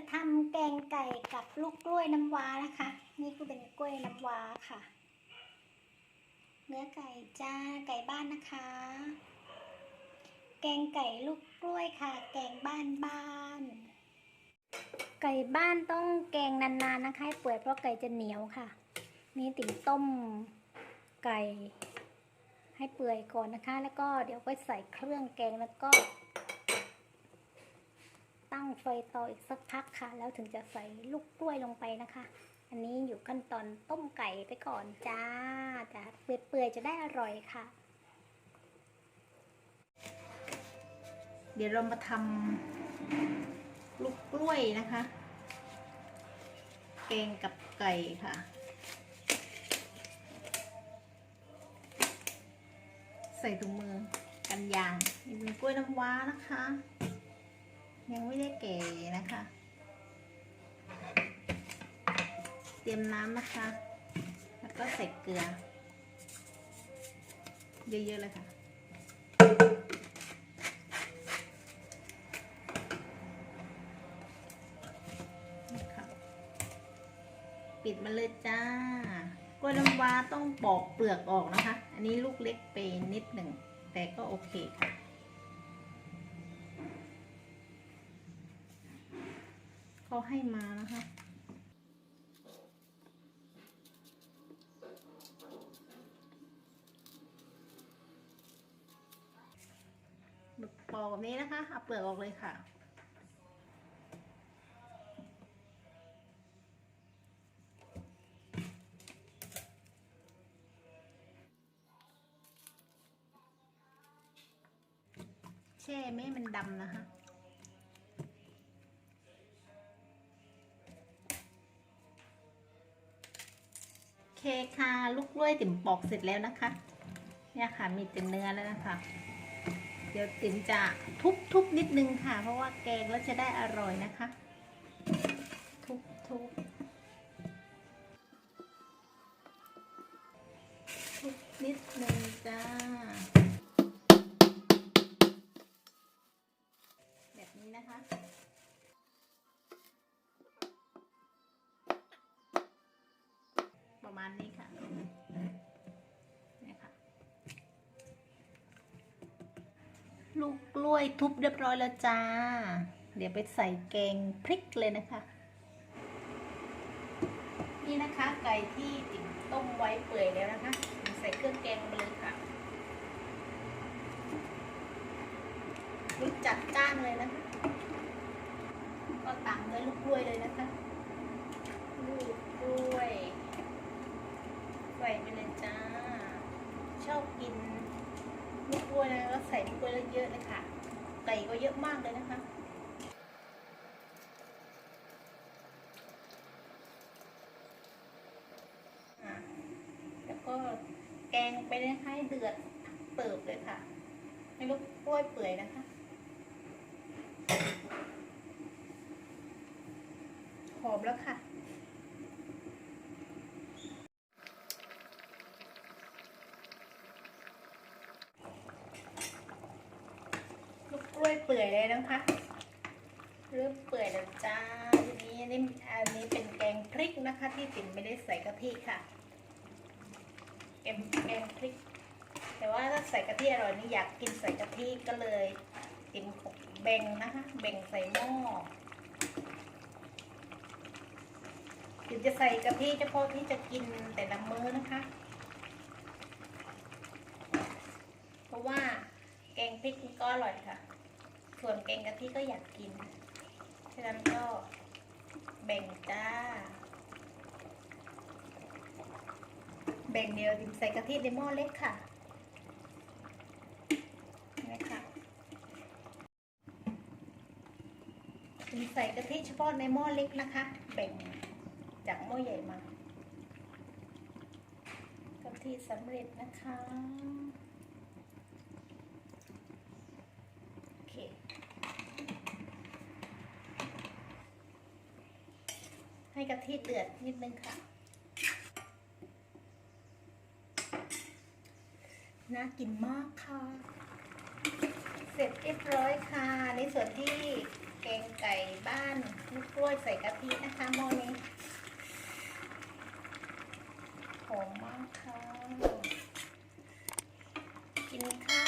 จะทำแกงไก่กับลูกกล้วยน้ำว้านะคะ นี่ก็เป็นกล้วยน้ำว้าค่ะ เนื้อไก่จ้าไก่บ้านนะคะ แกงไก่ลูกกล้วยค่ะ แกงบ้านบ้าน ไก่บ้านต้องแกงนานๆนะคะให้เปื่อยเพราะไก่จะเหนียวค่ะ นี่ติ๋มต้มไก่ให้เปื่อยก่อนนะคะ แล้วก็เดี๋ยวไปใส่เครื่องแกงแล้วก็ ตั้งไฟต่ออีกสักพักค่ะ แล้วถึงจะใส่ลูกกล้วยลงไปนะคะ อันนี้อยู่ขั้นตอนต้มไก่ไปก่อนจ้าแต่เปื่อยๆจะได้อร่อยค่ะ เดี๋ยวเรามาทำลูกกล้วยนะคะ แกงกับไก่ค่ะ ใส่ถุงมือกันยางนี่เป็นกล้วยน้ำว้านะคะ ยังไม่ได้แก่นะคะ เตรียมน้ำนะคะ แล้วก็ใส่เกลือ เยอะๆเลยค่ะค่ะปิดมาเลยจ้ากล้วยน้ำว้าต้องปอกเปลือกออกนะคะ อันนี้ลูกเล็กไปนิดหนึ่ง แต่ก็โอเคค่ะ เขาให้มานะคะปอกแบบนี้นะคะเอาเปลือกออกเลยค่ะ แช่ไม่ให้มันดำนะคะ เคค่ะลูกกล้วยติ๋มปอกเสร็จแล้วนะคะ เนี่ยค่ะมีแต่เนื้อแล้วนะคะ เดี๋ยวติ๋มจะทุบทุบนิดนึงค่ะ เพราะว่าแกงแล้วจะได้อร่อยนะคะ ทุบทุบทุบนิดนึงจ้า ณนี้ค่ะนี่ค่ะ ลูกกล้วยทุบเรียบร้อยแล้วจ้า เดี๋ยวไปใส่แกงพริกเลยนะคะ นี่นะคะไก่ที่ติ๋มต้มไว้เปื่อยแล้วนะคะ ใส่เครื่องแกงไปเลยค่ะรสจัดจ้านเลยนะคะ ก็ตามด้วยลูกกล้วยเลยนะคะ ลูกกล้วยใส่ไปเลยจ้า ชอบกินลูกกล้วยแล้วก็ใส่ลูกกล้วยเยอะๆเลยค่ะ ไก่ก็เยอะมากเลยนะคะแล้วก็แกงไปนะคะให้เดือดเติบเลยค่ะให้ลูกกล้วยเปื่อยนะคะ หอมแล้วค่ะ ลูกกล้วย เปื่อยเลยนะคะเริ่มเปื่อยแล้วจ้าทีนี้อันนี้อันนี้เป็นแกงพริกนะคะ ที่ติ๋มไม่ได้ใส่กะทิค่ะแกงแกงพริก แต่ว่าถ้าใส่กะทิอร่อยนี่อยากกินใส่กะทิก็เลยติ๋มแบ่งนะคะแบ่งใส่หม้อถึงจะใส่กะทิเฉพาะที่จะกินแต่ละมื้อนะคะ เพราะว่าแกงพริกก็อร่อยค่ะ ส่วนแกงกะทิก็อยากกิน ฉะนั้นก็แบ่งจ้า แบ่งเดียวดิมใส่กะทิในหม้อเล็กค่ะนี่ค่ะดิมใส่กะทิเฉพาะในหม้อเล็กนะคะ แบ่งจากหม้อใหญ่มากะทิสำเร็จนะคะ โอเค ให้กะทิเดือดนิดนึงค่ะ น่ากินมากค่ะ เสร็จเรียบร้อยค่ะ ในส่วนที่แกงไก่บ้านลูกกล้วยใส่กะทินะคะหม้อนี้หอมมากค่ะ กินข้าว